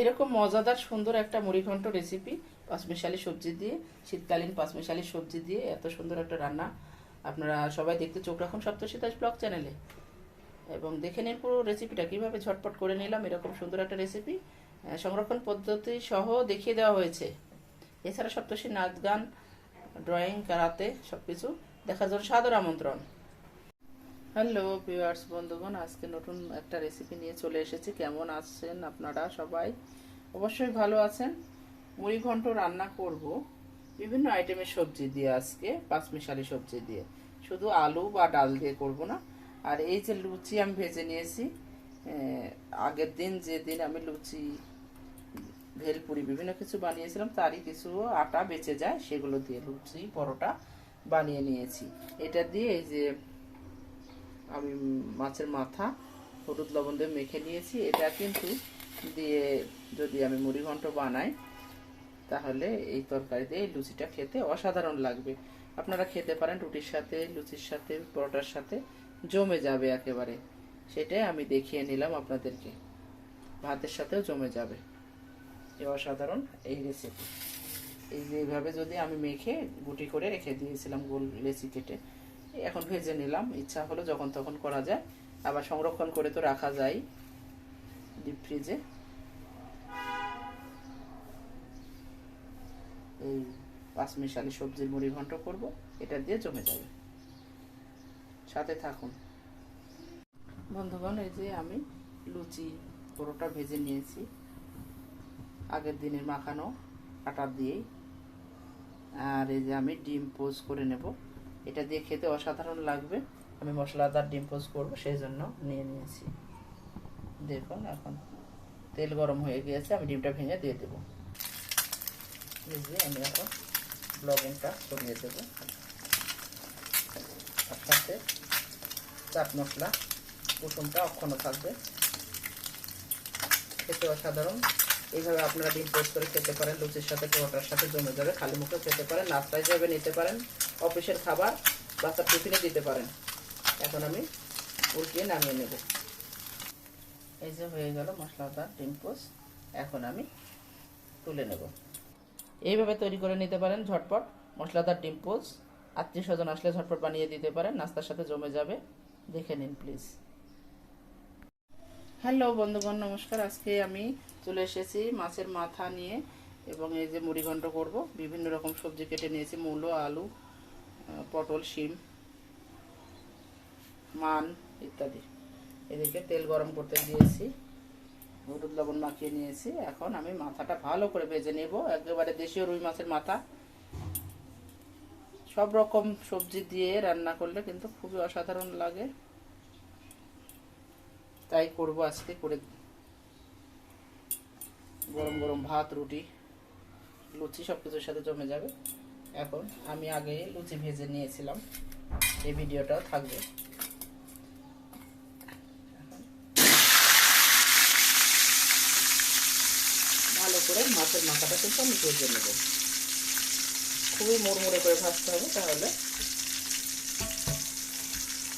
এরকম মজাদার, সুন্দর একটা মুড়িঘণ্ট রেসিপি পাঁচমিশালি সবজি দিয়ে, শীতকালীন পাঁচমিশালি সবজি দিয়ে এত সুন্দর একটা রান্না। আপনারা সবাই দেখতে চোখ রাখুন সপ্তশীতাস ব্লগ চ্যানেলে। এবং দেখে নিন পুরো রেসিপিটা কীভাবে ঝটপট করে নিলাম, এরকম সুন্দর একটা রেসিপি সংরক্ষণ পদ্ধতি সহ দেখিয়ে দেওয়া হয়েছে। এছাড়া সপ্তশী নাচ গান ড্রয়িং কারাতে সব কিছু দেখার জন্য সাদর আমন্ত্রণ। হ্যালো ভিউয়ার্স, বন্ধুগণ, আজকে নতুন একটা রেসিপি নিয়ে চলে এসেছি। কেমন আছেন আপনারা সবাই? অবশ্যই ভালো আছেন। মুড়ি ঘন্ট রান্না করব। বিভিন্ন আইটেমের সবজি দিয়ে আজকে, পাঁচমিশালি সবজি দিয়ে। শুধু আলু বা ডাল দিয়ে করব না। আর এই যে লুচি আমি ভেজে নিয়েছি আগের দিন যেদিন আমি লুচি, ভেলপুরি বিভিন্ন কিছু বানিয়েছিলাম, তারই কিছু আটা বেঁচে যায়, সেগুলো দিয়ে লুচি, পরোটা বানিয়ে নিয়েছি। এটা দিয়ে এই যে আমি মাছের মাথা, হলুদ লবণ দিয়ে মেখে নিয়েছি। এটা কিন্তু দিয়ে যদি আমি মুড়ি ঘন্ট বানাই, তাহলে এই তরকারি দিয়ে লুচিটা খেতে অসাধারণ লাগবে। আপনারা খেতে পারেন রুটির সাথে, লুচির সাথে, পরোটার সাথে, জমে যাবে একেবারে। সেটাই আমি দেখিয়ে নিলাম আপনাদেরকে। ভাতের সাথেও জমে যাবে। এ অসাধারণ এই রেসিপি এইভাবে যদি আমি মেখে গুটি করে রেখে দিয়েছিলাম গোল লেচি কেটে এখন ভেজে নিলাম। ইচ্ছা হলো যখন তখন করা যায়। আবার সংরক্ষণ করে তো রাখা যায় ডিপ ফ্রিজে এই পাঁচ মিশালি সবজির মুড়ি ঘন্ট করব। এটা দিয়ে জমে যাবে। সাথে থাকুন। বন্ধুগণ, এই যে আমি লুচি পরোটা ভেজে নিয়েছি। আগের দিনের মাখানো আটা দিয়েই। আর এই যে আমি ডিম পোজ করে নেব। এটা দিয়ে খেতে অসাধারণ লাগবে। আমি মশলাদার ডিম করব সেই জন্য নিয়ে নিয়েছি। দেখুন এখন তেল গরম হয়ে গিয়েছে, আমি ডিমটা ভেঙে দিয়ে দেবো। আমি এখন ব্লগিংটা সরিয়ে দেবো। সাথে চাট মশলা কুসুমটা অক্ষণ থাকবে। খেতে অসাধারণ। এইভাবে আপনারা ডিম পোস্ট করে খেতে পারেন, লুচির সাথে পরোটার সাথে, জমে যাবে, খালি মুখে খেতে পারেন নাস্তা হিসাবে নিতে পারেন, অফিসের খাবার বাচ্চার টিফিনে দিতে পারেন। এখন আমি উল্টিয়ে নামিয়ে নেব। এই যে হয়ে গেল মশলাদার ডিম পোস্ট এখন আমি তুলে নেব। এইভাবে তৈরি করে নিতে পারেন ঝটপট। মশলাদার ডিম পোস্ট আত্মীয় স্বজন আসলে ঝটপট বানিয়ে দিতে পারেন, নাস্তার সাথে জমে যাবে। দেখে নিন, প্লিজ। হ্যালো বন্ধুগণ, নমস্কার। আজকে আমি চলে এসেছি মাছের মাথা নিয়ে এবং এই যে মুড়িঘণ্ট করব। বিভিন্ন রকম সবজি কেটে নিয়েছি, মূলো, আলু পটল, শিম, মান ইত্যাদি। এদিকে তেল গরম করতে দিয়েছি, হলুদ লবণ মাখিয়ে নিয়েছি। এখন আমি মাথাটা ভালো করে ভেজে নেব, একেবারে দেশীয় রুই মাছের মাথা। সব রকম সবজি দিয়ে রান্না করলে কিন্তু খুবই অসাধারণ লাগে। তাই করব আজকে করে গরম গরম ভাত, রুটি, লুচি সব কিছুর সাথে জমে যাবে। এখন আমি আগে লুচি ভেজে নিয়েছিলাম। এই ভিডিওটাও থাকবে। ভালো করে মাছের মাথাটা কিন্তু আমি ভেজে নেব। খুবই মুড়মুড়ে করে ভাজতে হবে, তাহলে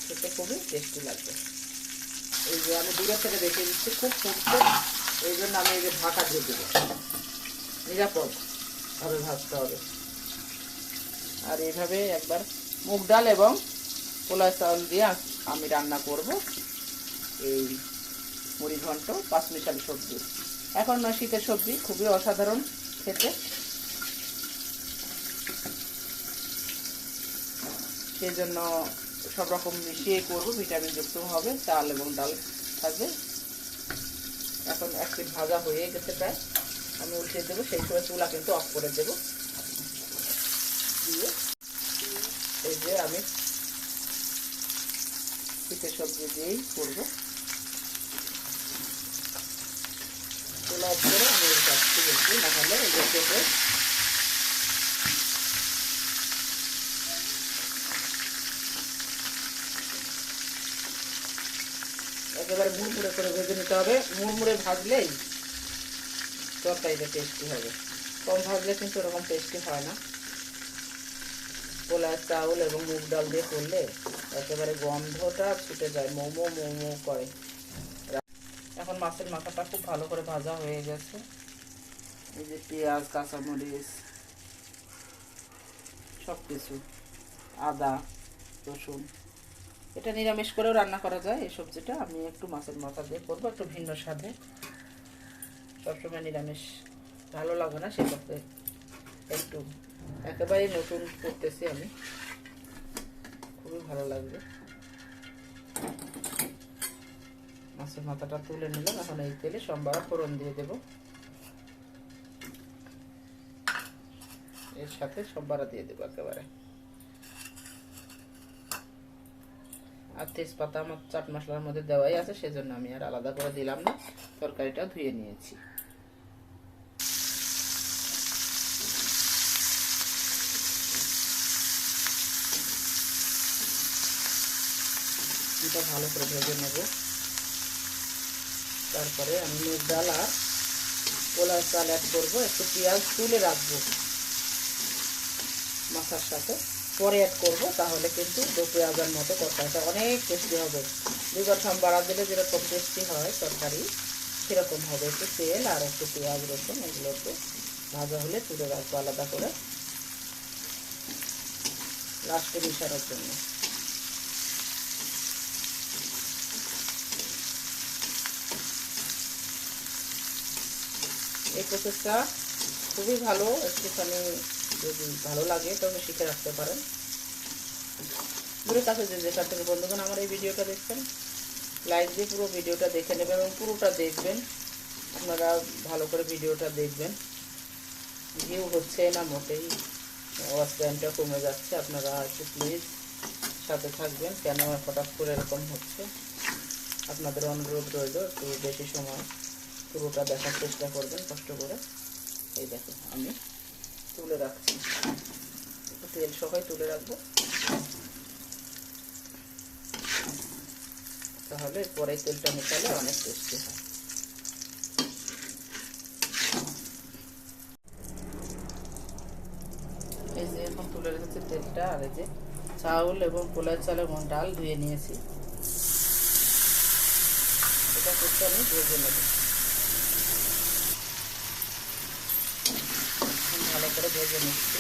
খেতে খুবই টেস্টি লাগবে। এই যে আমি দূরের থেকে দেখে দিচ্ছি, খুব ফুটছে এই জন্য আমি এই যে ঢাকা দিয়ে দেবো। নিরাপদ ভাবে ভাজতে হবে। আর এইভাবে একবার মুগ ডাল এবং পোলা চাউল দিয়ে আমি রান্না করব। এই মুড়ি ঘন্ট, পাঁচমিশালি সবজি। এখন না শীতের সবজি, খুবই অসাধারণ খেতে। সেই জন্য সব রকম মিশিয়ে করব ভিটামিন যুক্ত হবে, চাল এবং ডাল থাকবে। এখন এক পিঠ ভাজা হয়ে গেছে প্রায়। আমি উল্টে দেবো, সেই সময় চুলা কিন্তু অফ করে দেবো। দিয়ে এই যে আমি শীতের সবজি দিয়েই করব। চুলা অফ করে আমি হলে এই যে কেটে একেবারে মুড়মুড়ে করে ভেজে নিতে হবে। মুড়মুড়ে ভাজলেই তরকারিটা টেস্টি হবে। কম ভাজলে কিন্তু ওরকম টেস্টি হয় না। পোলা চাউল এবং মুগ ডাল দিয়ে করলে একেবারে গন্ধটা ছুটে যায় মোমো মোমো করে। এখন মাছের মাথাটা খুব ভালো করে ভাজা হয়ে গেছে। এই যে পেঁয়াজ, কাঁচামরিচ সব কিছু আদা, রসুন। এটা নিরামিষ করেও রান্না করা যায়, এই সবজিটা। আমি একটু মাছের মাথা দিয়ে করব, একটু ভিন্ন স্বাদে। সবসময় নিরামিষ। ভালো লাগে না সেক্ষেত্রে একটু একেবারেই নতুন করতেছি আমি। খুবই ভালো লাগবে। মাছের মাথাটা তুলে নিলাম। এখন এই তেলে সোমবার ফোড়ন দিয়ে দেব। এর সাথে সোমবার দিয়ে দেবো একেবারে। আর তেজপাতা আমার চাট মশলার মধ্যে দেওয়াই আছে, সেজন্য আমি আর আলাদা করে দিলাম না। তরকারিটা ধুয়ে নিয়েছি। এটা ভালো করে ভেজে নেব। তারপরে আমি মুগ ডাল আর পোলার চাল অ্যাড করব। একটু পেঁয়াজ তুলে রাখব মাথার সাথে। পরে অ্যাড করব, তাহলে কিন্তু দু পেঁয়াজের মতো তরকারিটা অনেক টেস্টি হবে। দুবার খাম বাড়া দিলে যেরকম টেস্টি হয় তরকারি, সেরকম হবে। একটু তেল আর একটু পেঁয়াজ, রসুন এগুলো একটু ভাজা হলে তুলে রাখব আলাদা করে। লাস্টে মিশানোর জন্য। এই প্রসেসটা খুবই ভালো। একটুখানি যদি ভালো লাগে তবে শিখে রাখতে পারেন। দূরের কাছে যে যেখান থেকে বন্ধুগণ আমার এই ভিডিওটা দেখছেন লাইক দিয়ে পুরো ভিডিওটা দেখে নেবেন এবং পুরোটা দেখবেন। আপনারা ভালো করে ভিডিওটা দেখবেন। ভিউ হচ্ছে না মোটেই ওয়াচ টাইমটা কমে যাচ্ছে। আপনারা একটু প্লিজ সাথে থাকবেন, কেন হঠাৎ করে এরকম হচ্ছে? আপনাদের অনুরোধ রইল, একটু বেশি সময় পুরোটা দেখার চেষ্টা করবেন, কষ্ট করে। এই দেখো আমি তুলে রাখছি। তেল সবাই তুলে রাখব। তাহলে পরে তেলটা মেশালে অনেক টেস্টি হয়। এই যে এখন তুলে রেখেছি তেলটা, আর এই যে চাউল এবং পোলার চাল এবং ডাল ধুয়ে নিয়েছি। এটা করতে আমি ভেজে নেব করে নিচ্ছি।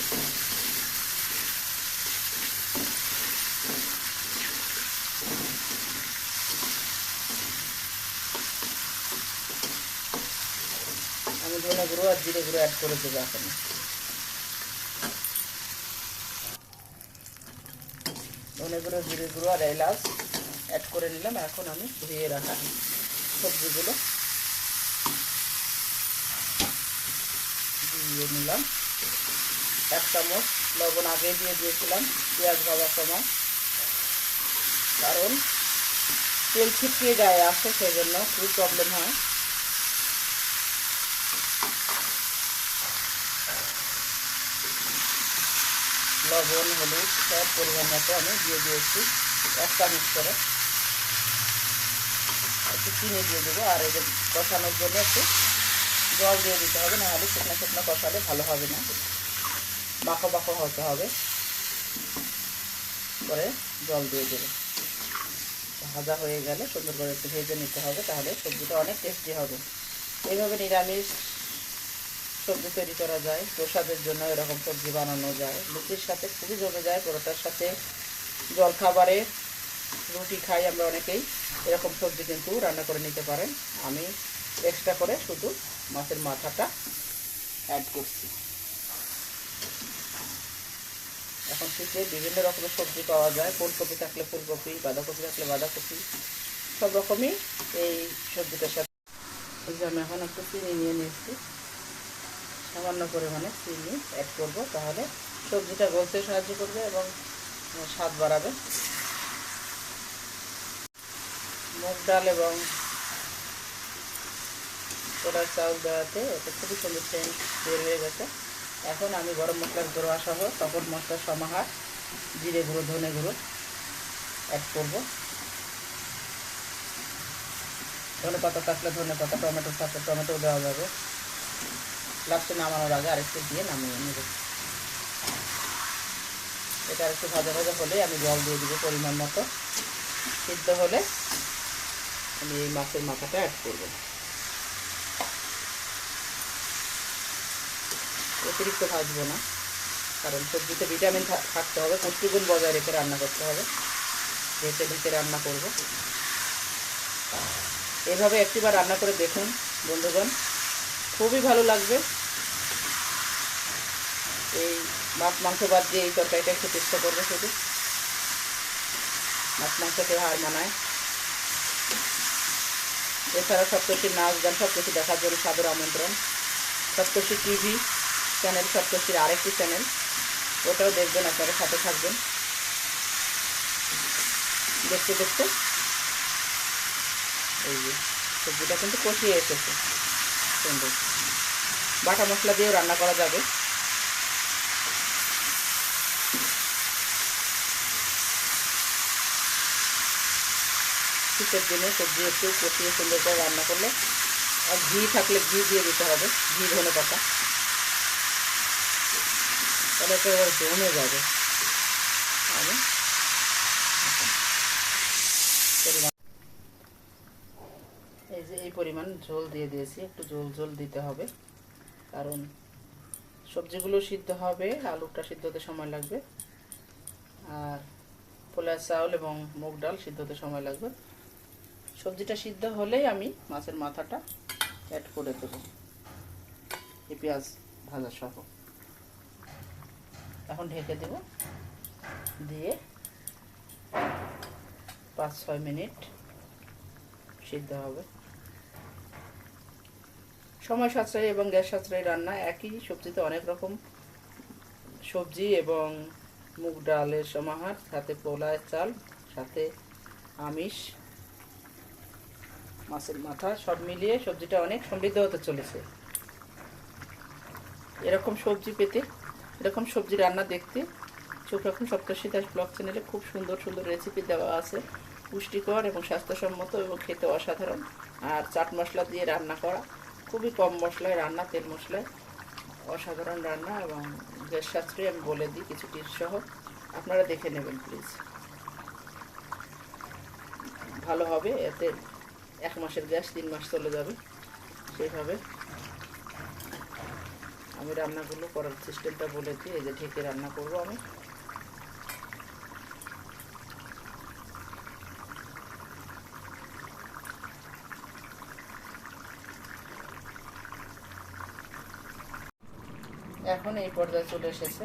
আমি ধনে গুঁড়ো আর জিরে গুঁড়ো অ্যাড করে দেবো এখন। ধনে গুঁড়ো, জিরে গুঁড়ো আর এলাচ অ্যাড করে নিলাম। এখন আমি ধুয়ে রাখা সবজিগুলো। দিয়ে নিলাম। এক চামচ লবণ আগে দিয়ে দিয়েছিলাম, পেঁয়াজ ভাজার সময়। কারণ তেল ছিটকিয়ে গায়ে আসে সেই জন্য খুবই প্রবলেম হয়। লবণ, হলুদ সব পরিমাণ মতো আমি দিয়ে দিয়েছি, এক চামচ করে। একটু চিনি দিয়ে দেবো, আর এই কষানোর জন্য একটু জল দিয়ে দিতে হবে, নাহলে শুকনো শুকনো কষালে ভালো হবে না। মাখো মাখো হতে হবে। পরে জল দিয়ে দেবো। ভাজা হয়ে গেলে সুন্দর করে একটু ভেজে নিতে হবে, তাহলে সবজিটা অনেক টেস্টি হবে। এইভাবে নিরামিষ সবজি তৈরি করা যায়, প্রসাদের জন্য এরকম সবজি বানানো যায়। লুচির সাথে খুবই জমে যায়, পরোটার সাথে জলখাবারে রুটি খাই আমরা অনেকেই, এরকম সবজি কিন্তু রান্না করে নিতে পারেন। আমি এক্সট্রা করে শুধু মাছের মাথাটা অ্যাড করছি। এখন শীতে বিভিন্ন রকমের সবজি পাওয়া যায়। ফুলকপি থাকলে ফুলকপি, বাঁধাকপি থাকলে বাঁধাকপি, সব রকমই এই সবজিটার সাথে। আমি এখন একটু চিনি নিয়ে নিয়েছি। সামান্য পরিমাণে চিনি অ্যাড করব, তাহলে সবজিটা গলতে সাহায্য করবে এবং স্বাদ বাড়াবে। মুগ ডাল এবং পোলার চাউল দেওয়াতে এটা খুবই সুন্দর সেন্ট বের হয়ে গেছে। এখন আমি গরম মশলার গুঁড়ো সহ তখন মশলার সমাহার, জিরে গুঁড়ো, ধনে গুঁড়ো অ্যাড করব। ধনে পাতা থাকলে ধনে পাতা, টমেটো থাকলে টমেটো দেওয়া যাবে। লাস্টে নামানোর আগে আরেকটু দিয়ে নামিয়ে নেব। এটা আরেকটু ভাজা ভাজা হলে আমি জল দিয়ে দিব পরিমাণ মতো। সিদ্ধ হলে আমি এই মাছের মাথাটা অ্যাড করব। অতিরিক্ত ভাজবো না। কারণ সবজিতে ভিটামিন থাকতে হবে, পুষ্টিগুণ বজায় রেখে রান্না করতে হবে। ঢেকে ঢেকে রান্না করব। এভাবে একটিবার রান্না করে দেখুন, বন্ধুগণ। খুবই ভালো লাগবে। এই মাছ, মাংস বাদ দিয়ে এই তরকারিটা একটু চেষ্টা করবে শুধু। মাছ মাংস খেয়ে হার মানায়। এছাড়া সপ্তর্ষির নাচ গান সব কিছু দেখার জন্য সাদর আমন্ত্রণ। সপ্তর্ষি টিভি চ্যানেল সপ্তর্ষির আরেকটি চ্যানেল ওটাও দেখবেন আপনারা, সাথে থাকবেন। দেখতে দেখতে। এই যে, সবজিটা কিন্তু কষিয়ে এসেছে। সুন্দর। বাটা মশলা দিয়েও রান্না করা যাবে। শীতের দিনে সবজি একটু কষিয়ে সুন্দর করে রান্না করলে, আর ঘি থাকলে ঘি দিয়ে দিতে হবে, ঘি ধনে পাতা। তাহলে একেবারে জমে যাবে। আমি পরিমাণ এই যে এই পরিমাণ ঝোল দিয়ে দিয়েছি, একটু ঝোল ঝোল দিতে হবে। কারণ সবজিগুলো সিদ্ধ হবে, আলুটা সিদ্ধ হতে সময় লাগবে। আর পোলার চাউল এবং মুগ ডাল সিদ্ধ হতে সময় লাগবে। সবজিটা সিদ্ধ হলেই আমি মাছের মাথাটা অ্যাড করে দেব। এই পেঁয়াজ ভাজা সহ এখন ঢেকে দেব। দিয়ে পাঁচ ছয় মিনিট সিদ্ধ হবে। সময় সাশ্রয়ী এবং গ্যাস সাশ্রয়ী রান্না। একই সবজিতে অনেক রকম সবজি এবং মুগ ডালের সমাহার, সাথে পোলায় চাল, সাথে আমিষ, মাছের মাথা, সব মিলিয়ে সবজিটা অনেক সমৃদ্ধ হতে চলেছে। এরকম সবজি পেতে এরকম সবজি রান্না দেখতে। চোখ এখন সপ্তর্ষি দাস ব্লগ চ্যানেলে খুব সুন্দর সুন্দর রেসিপি দেওয়া আছে। পুষ্টিকর এবং স্বাস্থ্যসম্মত এবং খেতে অসাধারণ। আর চাট মশলা দিয়ে রান্না করা। খুবই কম মশলায় রান্না, তেল মশলায়। অসাধারণ রান্না এবং গ্যাস সাশ্রয়ী, আমি বলে দিই কিছু টিপস সহ। আপনারা দেখে নেবেন প্লিজ ভালো হবে, এতে এক মাসের গ্যাস তিন মাস চলে যাবে। সেইভাবে আমি রান্নাগুলো করার সিস্টেমটা বলে দিই এই যে ঢেকে রান্না করব আমি। এখন এই পর্যায়ে চলে এসেছে।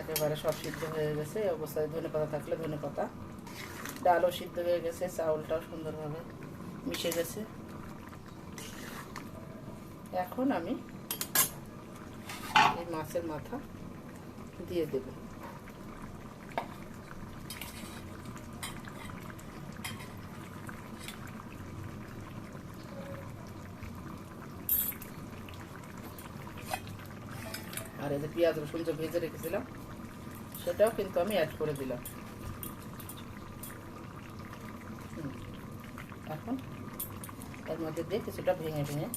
একেবারে সব সিদ্ধ হয়ে গেছে। এই অবস্থায় ধনে পাতা থাকলে ধনে পাতা। ডালও সিদ্ধ হয়ে গেছে, চাউলটাও সুন্দরভাবে মিশে গেছে। এখন আমি মাছের মাথা দিয়ে দেব আর এই যে পেঁয়াজ, রসুন যে ভেজে রেখেছিলাম, সেটাও কিন্তু আমি অ্যাড করে দিলাম। এখন এর মধ্যে দিয়ে কিছুটা ভেঙে ভেঙে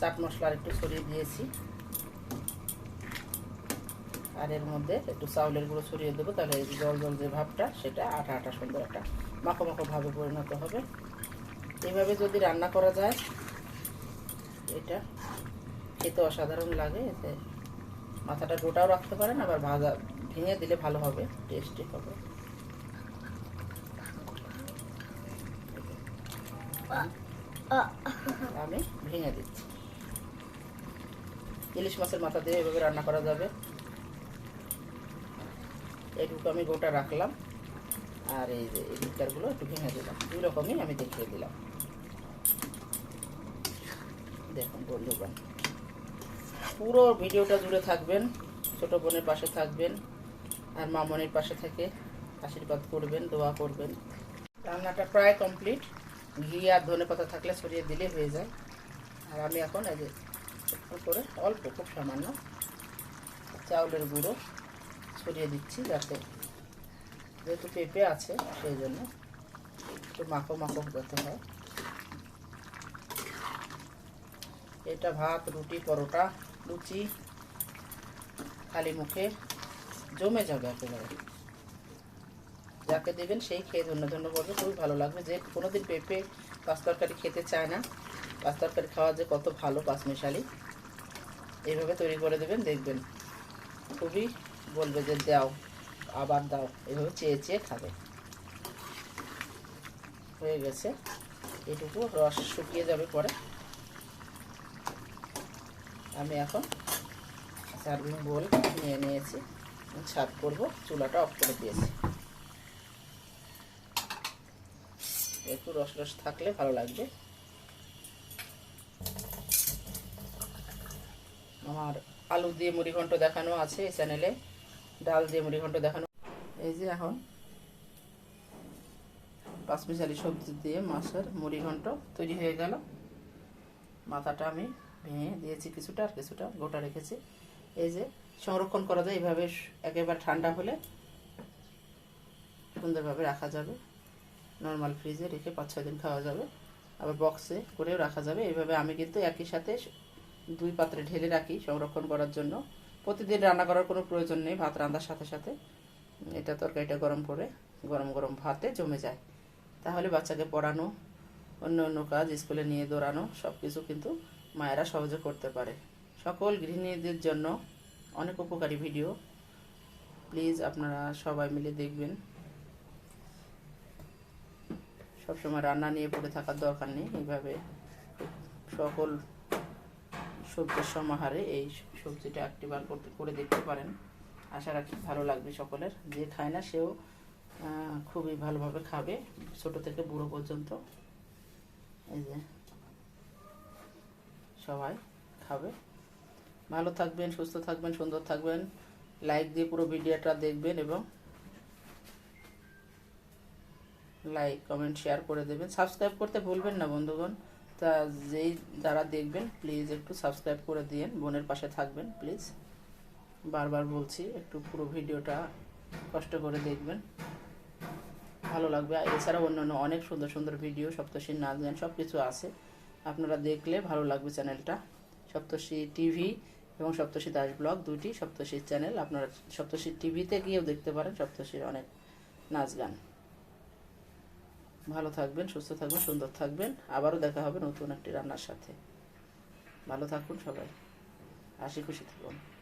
চাট মশলা আর একটু ছড়িয়ে দিয়েছি। আর এর মধ্যে একটু চাউলের গুঁড়ো ছড়িয়ে দেবো, তাহলে জল জল যে ভাবটা, সেটা আটা আটা সুন্দর একটা মাখো মাখো ভাবে পরিণত হবে। এইভাবে যদি রান্না করা যায়, এটা খেতে অসাধারণ লাগে, এতে মাথাটা গোটাও রাখতে পারেন, আবার ভাজা, ভেঙে দিলে ভালো হবে টেস্টি হবে। আমি ভেঙে দিচ্ছি। ইলিশ মাছের মাথা দিয়ে এভাবে রান্না করা যাবে। এইটুকু আমি গোটা রাখলাম। আর এই যে এই দিকটারগুলো একটু ভেঙে দিলাম। দুই রকমই আমি দেখিয়ে দিলাম। দেখুন বন্ধুগণ, পুরো ভিডিওটা জুড়ে থাকবেন, ছোট বোনের পাশে থাকবেন, আর মামনের পাশে থেকে আশীর্বাদ করবেন, দোয়া করবেন। রান্নাটা প্রায় কমপ্লিট। ঘি আর ধনে পাতা থাকলে ছড়িয়ে দিলে হয়ে যায়। আর আমি এখন এই যে করে অল্প, খুব সামান্য চাউলের গুঁড়ো ছড়িয়ে দিচ্ছি যাতে যেহেতু পেঁপে আছে, সেই জন্য একটু মাখো মাখো যাতে হয়। এটা ভাত, রুটি, পরোটা, লুচি, খালি মুখে জমে যাবে একেবারে। যাকে দেবেন সেই খেয়ে ধন্য ধন্য করবে খুবই ভালো লাগবে। যে কোনোদিন পেঁপে পাঁচ তরকারি খেতে চায় না পাঁচ তরকারি খাওয়া যে কত ভালো পাঁচমিশালি এইভাবে তৈরি করে দেবেন, দেখবেন। খুবই বলবে যে দাও, আবার দাও, এভাবে চেয়ে চেয়ে খাবে। হয়ে গেছে। এটুকু রস শুকিয়ে যাবে পরে। আমি এখন সার্ভিং বোল নিয়ে নিয়েছি। ছাদ করব, চুলাটা অফ করে দিয়েছি। একটু রস রস থাকলে ভালো লাগবে। আমার আলু দিয়ে মুড়িঘণ্ট দেখানো আছে এই চ্যানেলে ডাল দিয়ে মুড়িঘণ্ট দেখানো। এই যে এখন পাঁচমিশালি সবজি দিয়ে মাছের মুড়িঘণ্ট তৈরি হয়ে গেল। মাথাটা আমি ভেঙে দিয়েছি কিছুটা আর কিছুটা, গোটা রেখেছি। এই যে সংরক্ষণ করা যায় এইভাবে একেবারে ঠান্ডা হলে সুন্দরভাবে রাখা যাবে। নর্মাল ফ্রিজে রেখে পাঁচ ছয় দিন খাওয়া যাবে। আবার বক্সে করেও রাখা যাবে। এইভাবে আমি কিন্তু একই সাথে দুই পাত্রে ঢেলে রাখি সংরক্ষণ করার জন্য। প্রতিদিন রান্না করার কোনো প্রয়োজন নেই, ভাত রান্নার সাথে সাথে। এটা তরকারিটা গরম করে, গরম গরম ভাতে জমে যায়। তাহলে বাচ্চাকে পড়ানো, অন্য অন্য কাজ, স্কুলে নিয়ে দৌড়ানো সব কিছু কিন্তু মায়েরা সহজে করতে পারে। সকল গৃহিণীদের জন্য অনেক উপকারী ভিডিও। প্লিজ আপনারা সবাই মিলে দেখবেন। সবসময় রান্না নিয়ে পড়ে থাকার দরকার নেই। এইভাবে সকল সবজির সমাহারে এই সবজিটা একটিবার করতে, করে দেখতে পারেন। আশা রাখি ভালো লাগবে সকলের। যে খায় না, সেও খুবই ভালোভাবে খাবে, ছোট থেকে বুড়ো পর্যন্ত। এই যে, সবাই খাবে। ভালো থাকবেন, সুস্থ থাকবেন, সুন্দর থাকবেন। লাইক দিয়ে পুরো ভিডিওটা দেখবেন এবং লাইক কমেন্ট শেয়ার করে দেবেন। সাবস্ক্রাইব করতে ভুলবেন না, বন্ধুগণ। তা যেই যারা দেখবেন প্লিজ একটু সাবস্ক্রাইব করে দিয়েন, বোনের পাশে থাকবেন প্লিজ বারবার বলছি, একটু পুরো ভিডিওটা কষ্ট করে দেখবেন। ভালো লাগবে। আর এছাড়াও অন্যান্য অনেক সুন্দর সুন্দর ভিডিও সপ্তর্ষির নাচ গান সব কিছু আছে। আপনারা দেখলে ভালো লাগবে চ্যানেলটা সপ্তর্ষি টিভি এবং সপ্তর্ষি দাস ব্লগ দুইটি, সপ্তর্ষির চ্যানেল আপনারা সপ্তর্ষি টিভিতে গিয়েও দেখতে পারেন সপ্তর্ষির অনেক নাচ গান। ভালো থাকবেন, সুস্থ থাকবেন, সুন্দর থাকবেন। আবারও দেখা হবে নতুন একটি রান্নার সাথে। ভালো থাকুন সবাই। হাসি খুশি থাকুন।